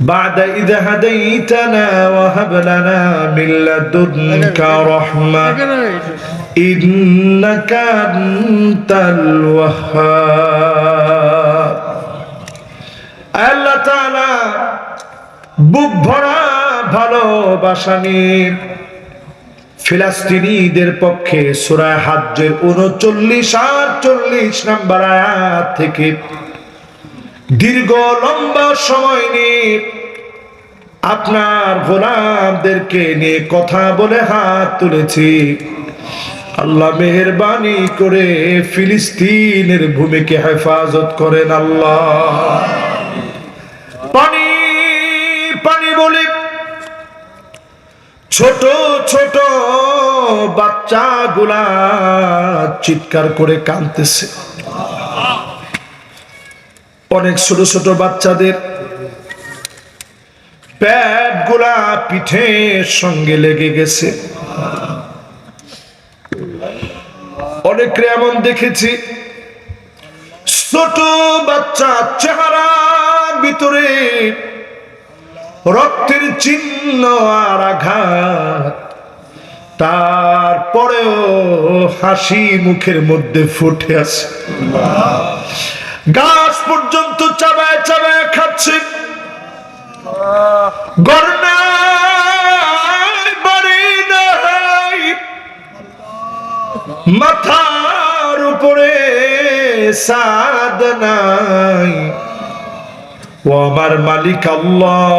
بعد إذ هديتنا وهب لنا من لدنك رحمة إنك أنت الوهاب আল্লাহ তাআলা বুক ভরা ভালোবাসা নিয়ে ফিলাস্তিনিদের পক্ষে সুরায় হাজ্জের উনচল্লিশ আর চল্লিশ নাম্বার আয়াত থেকে দীর্ঘ লম্বা সময় নিয়ে আপনার গোলামদেরকে নিয়ে কথা বলে হাত তুলেছি। আল্লাহ মেহরবানি করে ফিলিস্তিনের ভূমিকে হেফাজত করেন আল্লাহ। পানি পানি বলে। ছোট ছোট বাচ্চাগুলা চিৎকার করে কাঁদতেছে। অনেক ছোট ছোট বাচ্চাদের প্যাটগুলা পিঠের সঙ্গে লেগে গেছে। অনেকে এমন দেখেছি। ছোট বাচ্চা চেহারা ভিতরে রক্তের চিহ্ন আর আঘাত। তারপরেও হাসি মুখের মধ্যে ফুটে আছে। গাছ পর্যন্ত চাবায় চাবায় খাচ্ছে। বাড়ি নাই। মাথার উপরে সাদ নাই। ও আমার মালিক আল্লাহ,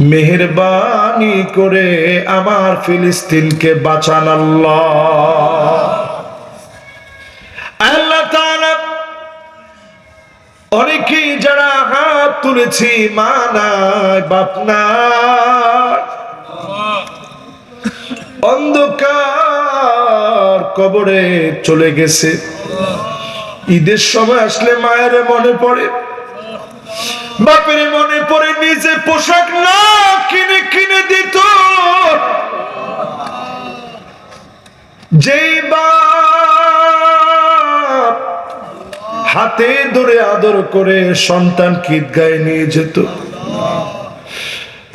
মেহরবানি করে আমার ফিলিস্তিনকে বাঁচান আল্লাহ তাআলা অনেকেই যারা হাত তুলেছি মা নাই, বাপ নাই। অন্ধকার কবরে চলে গেছে। ঈদের সময় আসলে মায়ের মনে পড়ে। বাপের মনে পড়ে নিজে পোশাক না কিনে কিনে দিত। যেই বাপ হাতে ধরে আদর করে সন্তান কিত গায়ে নিয়ে যেত।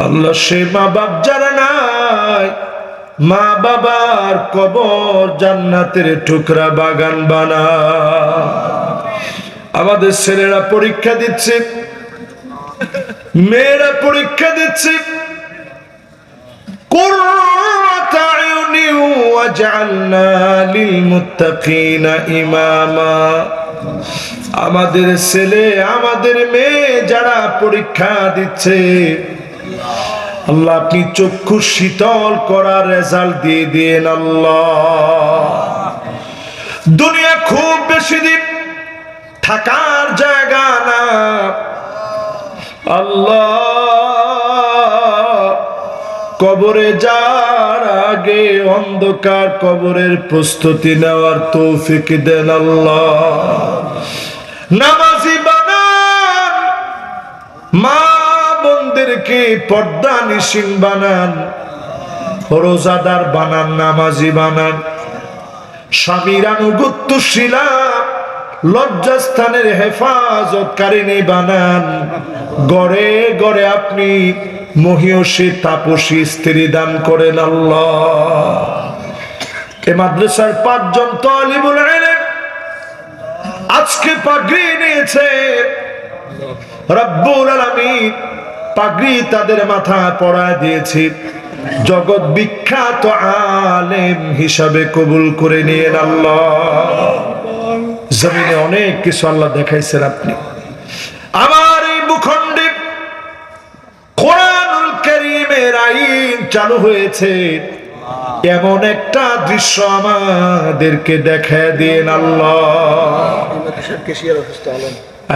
আল্লাহ সে মা বাপ যারা নাই, মা বাবার কবর জান্নাতের টুকরা বাগান বানা আমাদের ছেলেরা পরীক্ষা দিচ্ছে, মেয়েরা পরীক্ষা দিচ্ছে। ইমামা। আমাদের ছেলে, আমাদের মেয়ে যারা পরীক্ষা দিচ্ছে, আল্লাহ আপনি চক্ষু শীতল করার রেজাল্ট দিয়ে দিন আল্লাহ। দুনিয়া খুব বেশি দিন থাকার জায়গা না। আল্লাহ। কবরে যার আগে অন্ধকার কবরের প্রস্তুতি নেওয়ার তৌফিক দেন আল্লাহ। নামাজি বানান, মা বোনদেরকে পর্দা নিশিন বানান, রোজাদার বানান, নামাজি বানান। স্বামীর আনুগত্যশীলা লজ্জাস্থানের হেফাজতকারিনী বানান। গড়ে গড়ে আপনি মহিয়সী, তাপসী স্ত্রী দান করেন আল্লাহ। এ মাদ্রাসার পাঁচজন তলিবুল আজকে পাগড়ি নিয়েছে রব্বুল আলামিন পাগড়ি তাদের মাথা পড়ায় দিয়েছে। জগৎ বিখ্যাত আলেম হিসাবে কবুল করে নিয়ে আল্লাহ। জমিনে অনেক কিছু আল্লাহ দেখাইছেন আপনি। আমার এই ভূখণ্ডে কোরআনুল করিমের আইন চালু হয়েছে। এমন একটা দৃশ্য আমাদেরকে দেখা দিন আল্লাহ।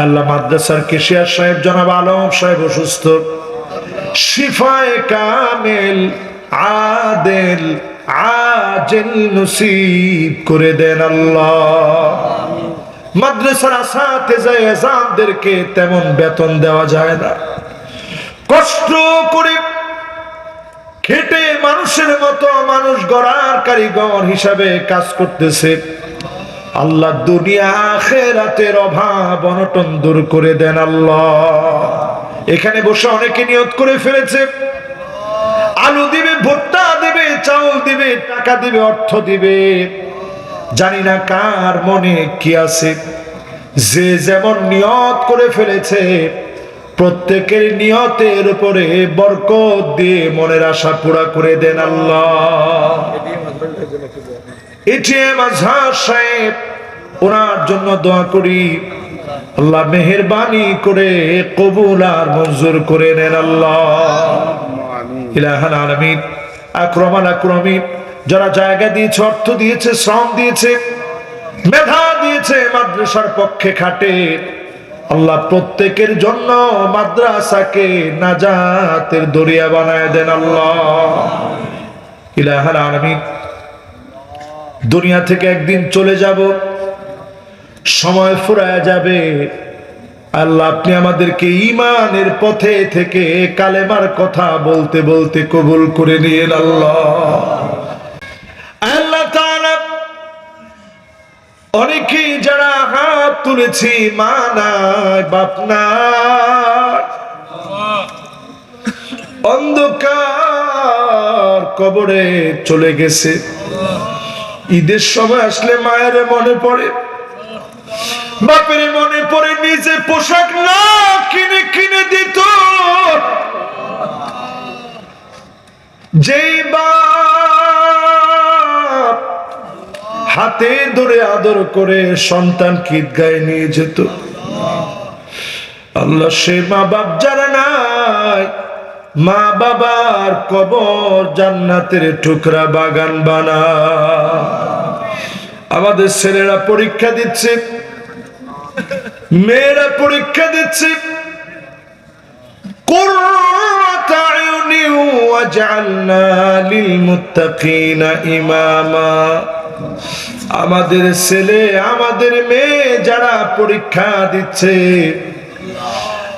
আল্লাহ মাদ্রাসার কেশিয়ার সাহেব, জনাব আলম সাহেব অসুস্থ। শিফায় কামেল, আদেল, আজেল নসিব করে দেন আল্লাহ। মাদ্রাসার আসাতে যায় তেমন বেতন দেওয়া যায় না। কষ্ট করে খেটে মানুষের মতো মানুষ গড়ার কারিগর হিসাবে কাজ করতেছে। আল্লাহ দুনিয়া আখেরাতের অভাব অনটন দূর করে দেন আল্লাহ। এখানে বসে অনেকে নিয়ত করে ফেলেছে। আলু দিবে, ভুট্টা দিবে, চাউল দিবে, টাকা দিবে, অর্থ দিবে। জানি না কার মনে কি আছে। যে যেমন নিয়ত করে ফেলেছে প্রত্যেকের নিয়তের উপরে বরকত দিয়ে মনের আশা পুরা করে দেন আল্লাহ। এটিএম আজহার সাহেব ওনার জন্য দোয়া করি। আল্লাহ মেহেরবানি করে কবুল আর মঞ্জুর করে নেন আল্লাহ। ইলাহান আলামিন আক্রমান আক্রমিন। যারা জায়গা দিয়েছে, অর্থ দিয়েছে, শ্রম দিয়েছে, মেধা দিয়েছে, মাদ্রাসার পক্ষে খাটে। আল্লাহ প্রত্যেকের জন্য মাদ্রাসাকে নাজাতের দরিয়া বানায় দেন আল্লাহ। ইলাহান আলামিন, দুনিয়া থেকে একদিন চলে যাব, সময় ফুরায় যাবে। আল্লাহ, আপনি আমাদেরকে ইমানের পথে থেকে কালেমার কথা বলতে বলতে কবুল করে আল্লাহ আল্লাহ তাআলা অনেকেই যারা হাত তুলেছি, মা নাই, বাপ অন্ধকার কবরে চলে গেছে। ঈদের সময় আসলে মায়ের মনে পড়ে। বাপের মনে পড়ে, নিজে পোশাক না কিনে কিনে দিত। যেই বাপ হাতে ধরে আদর করে সন্তান গীত গায়ে নিয়ে যেত আল্লাহ সে মা বাপ যারা নাই মা বাবার কবর জান্নাতের টুকরা বাগান বানা আমাদের ছেলেরা পরীক্ষা দিচ্ছে মেয়েরা পরীক্ষা দিচ্ছে قرة أعين وجعلنا للمتقين إماما আমাদের ছেলে, আমাদের মেয়ে যারা পরীক্ষা দিচ্ছে,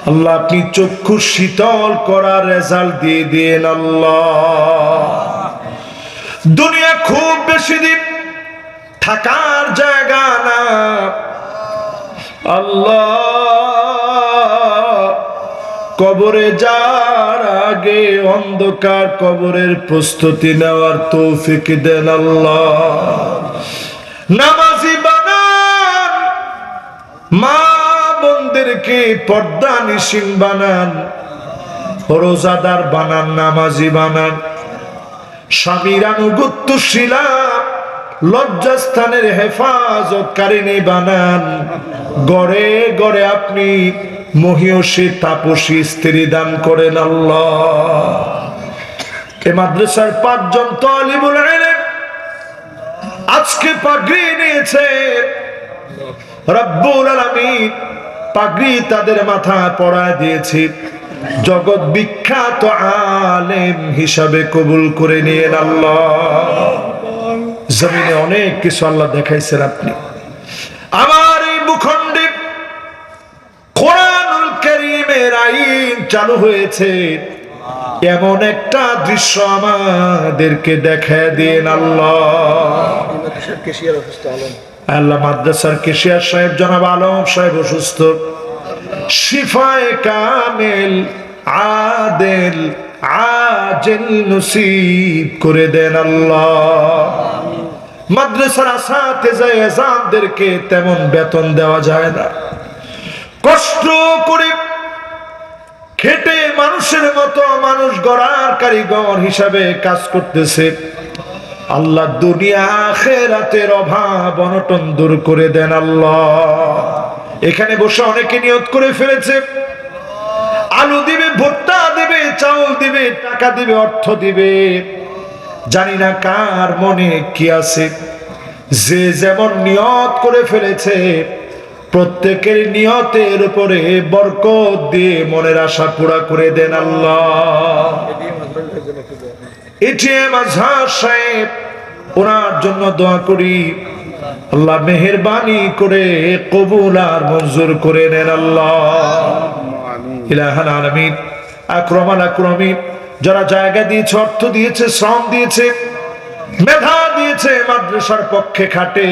আল্লাহ আপনি চক্ষু শীতল করার রেজাল্ট দিয়ে দিন আল্লাহ। দুনিয়া খুব বেশি দিন থাকার জায়গা না। আল্লাহ, কবরে যার আগে অন্ধকার কবরের প্রস্তুতি নেওয়ার তৌফিক দেন, আল্লাহ। নামাজি বানান। মা বোনদেরকে পর্দা নিশিং বানান। রোজাদার বানান, নামাজি বানান। স্বামীর আনুগত্যশীলা লজ্জাস্থানের হেফাজতকারিনী বানান। গড়ে গড়ে আপনি মহিয়সী, তাপসী স্ত্রী দান করেন আল্লাহ। এ মাদ্রাসার পাঁচজন তালিবুল ইলম আজকে পাগড়ি নিয়েছে রব্বুল আলামিন পাগড়ি তাদের মাথায় পড়ায় দিয়েছে। জগৎ বিখ্যাত আলেম হিসাবে কবুল করে নিয়েন আল্লাহ। জমিনে অনেক কিছু আল্লাহ দেখাইছেন আপনি। আমার এই ভূখণ্ডে কোরআনুল করিমের আইন চালু হয়েছে। এমন একটা দৃশ্য আমাদেরকে দেখা দিন আল্লাহ। কেশিয়ার অসুস্থ, আলম। আল্লাহ মাদ্রাসার কেশিয়ার সাহেব, জনাব আলম সাহেব অসুস্থ। শিফায় কামেল, আদেল, আজেল নসিব করে দেন আল্লাহ। মাদ্রাসার আসাতে যায় এজামদেরকে তেমন বেতন দেওয়া যায় না। কষ্ট করে খেটে মানুষের মতো মানুষ গড়ার কারিগর হিসাবে কাজ করতেছে। আল্লাহ দুনিয়া আখেরাতের অভাব অনটন দূর করে দেন আল্লাহ। এখানে বসে অনেকে নিয়ত করে ফেলেছে। আলু দিবে, ভুট্টা দিবে, চাউল দিবে, টাকা দিবে, অর্থ দিবে। জানি না কার মনে কি আছে। যে যেমন নিয়ত করে ফেলেছে, প্রত্যেকের নিয়তের উপরে বরকত দিয়ে মনের আশা পুরা করে দেন আল্লাহ। এটিএম আজহার সাহেব ওনার জন্য দোয়া করি। আল্লাহ মেহেরবানি করে কবুল আর মঞ্জুর করে নেন আল্লাহ। ইলাহান আলমিন। আক্রমণ আক্রমিন যারা জায়গা দিয়েছে অর্থ দিয়েছে শ্রম দিয়েছে মেধা দিয়েছে মাদ্রাসার পক্ষে খাটে।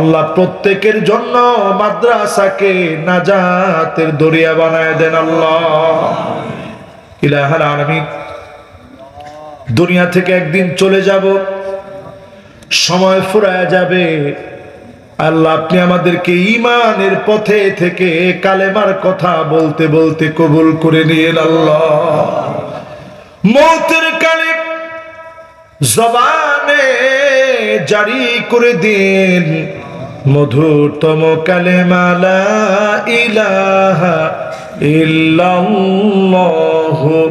আল্লাহ প্রত্যেকের জন্য মাদ্রাসাকে নাজাতের দরিয়া বানায় দেন আল্লাহ। ইলাহান আলমিন। দুনিয়া থেকে একদিন চলে যাব। সময় ফুরায় যাবে। আল্লাহ, আপনি আমাদেরকে ইমানের পথে থেকে কালেমার কথা বলতে বলতে কবুল করে নিয়েন আল্লাহ। মৌতের কালে জবানে জারি করে দিন। মধুরতম কালেমালা ইলাহা ইল্লাল্লাহ